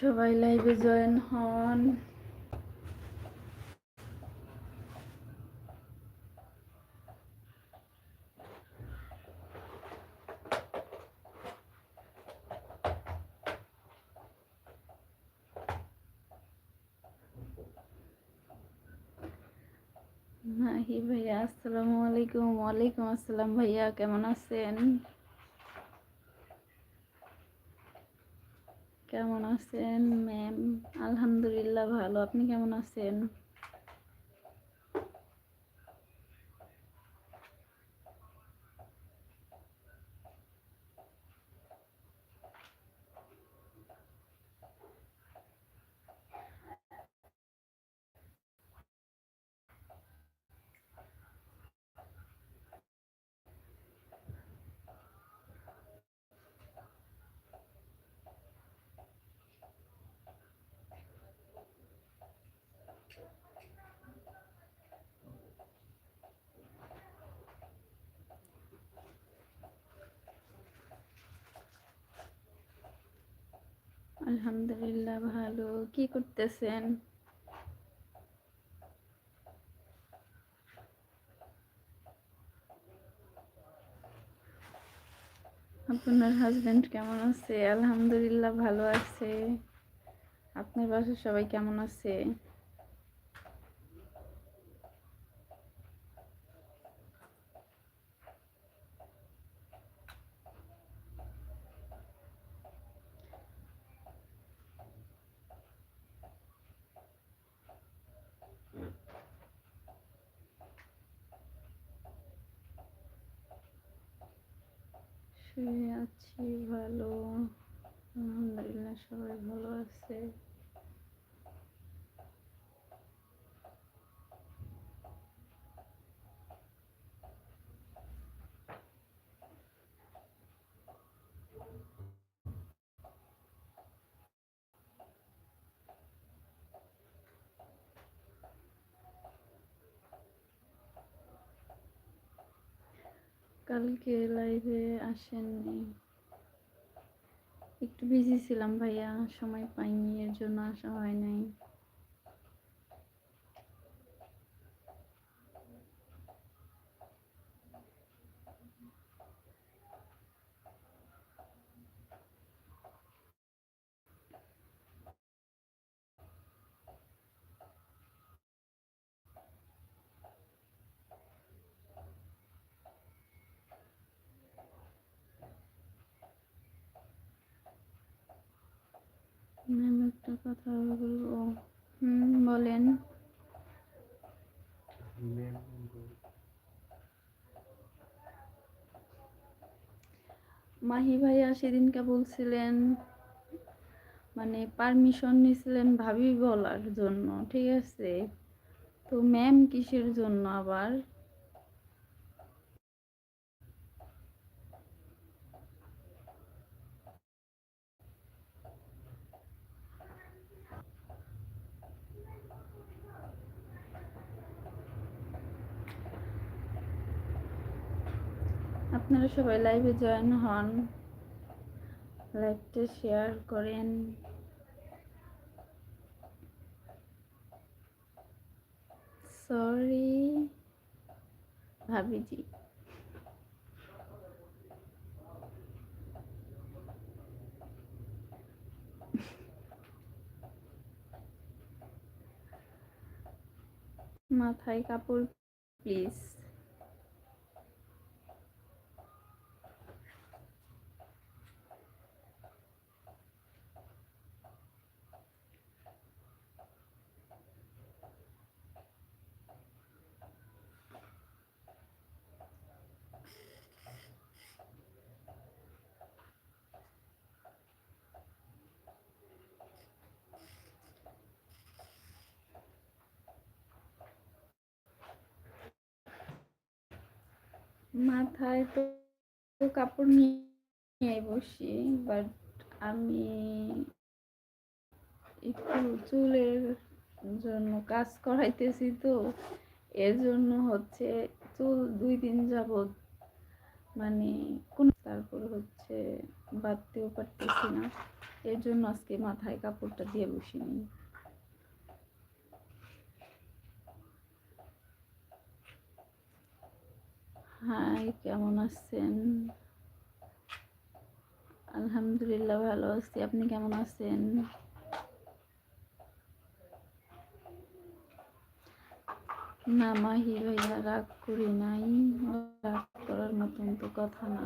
সবাই লাইভে জয়েন হন। মাহি ভাইয়া আসসালামু আলাইকুম। ওয়ালাইকুম আসসালাম ভাইয়া কেমন আছেন? কেমন আছেন? ম্যাম আলহামদুলিল্লাহ ভালো। আপনি কেমন আছেন? আলহামদুলিল্লাহ, ভালো। কি করতেছেন? আপনার হাজবেন্ড কেমন আছে? আলহামদুলিল্লাহ, ভালো আছে। আপনার বাসার সবাই কেমন আছে? আছি ভালো। আলহামদুলিল্লাহ সবাই ভালো আছে। কালকে লাইভে আসেননি। একটু বিজি ছিলাম ভাইয়া সময় পাইনি এর জন্য আসা হয় নাই ম্যাম একটা বলেন। মাহি ভাইয়া সেদিনকে বলছিলেন মানে পারমিশন নিছিলেন ভাবি বলার জন্য, ঠিক আছে? তো ম্যাম কিসের জন্য আবার আপনারা সবাই লাইভে জয়েন হন। লাইভটা শেয়ার করেন। সরি ভাবিজি। মাথায় কাপড় প্লিজ মাথায় তো কাপড় নিয়ে বসি বাট আমি একটু চুলের জন্য কাজ করাইতেছি তো এর জন্য হচ্ছে চুল দুই দিন যাবৎ মানে কোন তারপর হচ্ছে বাঁধতেও পারতেছি না এর জন্য আজকে মাথায় কাপড়টা দিয়ে বসিনি। হাই, কেমন আছেন? আলহামদুলিল্লাহ ভালো আছি। আপনি কেমন আছেন? না মাহি ভাইয়া, রাগ করি নাই। রাগ করার মতন তো কথা না।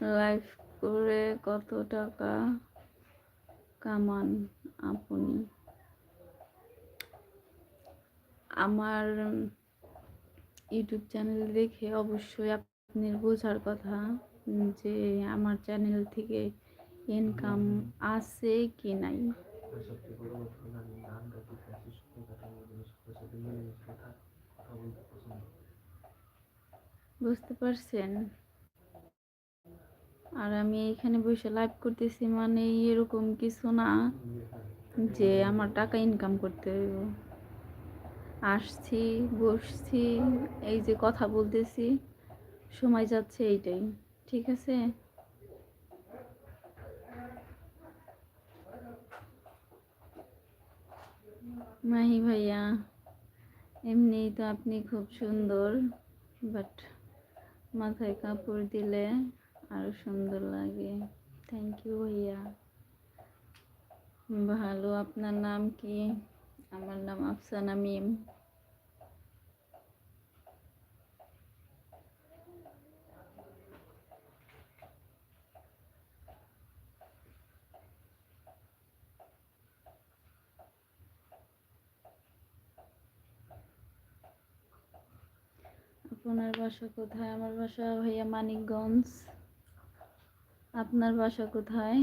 লাইফ করে কত টাকা কামান আপনি? আমার ইউটিউব চ্যানেল দেখে অবশ্যই আপনার বোঝার কথা যে আমার চ্যানেল থেকে ইনকাম আছে কি নাই। বুঝতে পারছেন? আর আমি এখানে বসে লাইভ করতেছি মানে এরকম কিছু না যে আমার টাকা ইনকাম করতে আসছি, বসছি, এই যে কথা বলতেছি, সময় যাচ্ছে এইটাই, ঠিক আছে? মাহি ভাইয়া, এমনিই তো আপনি খুব সুন্দর বাট মাথায় কাপড় দিলে আরও সুন্দর লাগে। থ্যাংক ইউ ভাইয়া। ভালো, আপনার নাম কি? আমার নাম আফসানা মিম। আপনার বাসা কোথায়? আমার বাসা ভাইয়া মানিকগঞ্জ। আপনার বাসা কোথায়?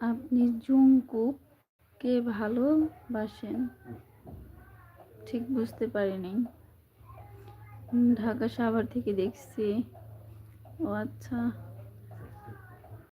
আপনি জুংকুককে ভালোবাসেন? ঠিক বুঝতে পারিনি। ঢাকা সাভার থেকে দেখছি। ও আচ্ছা।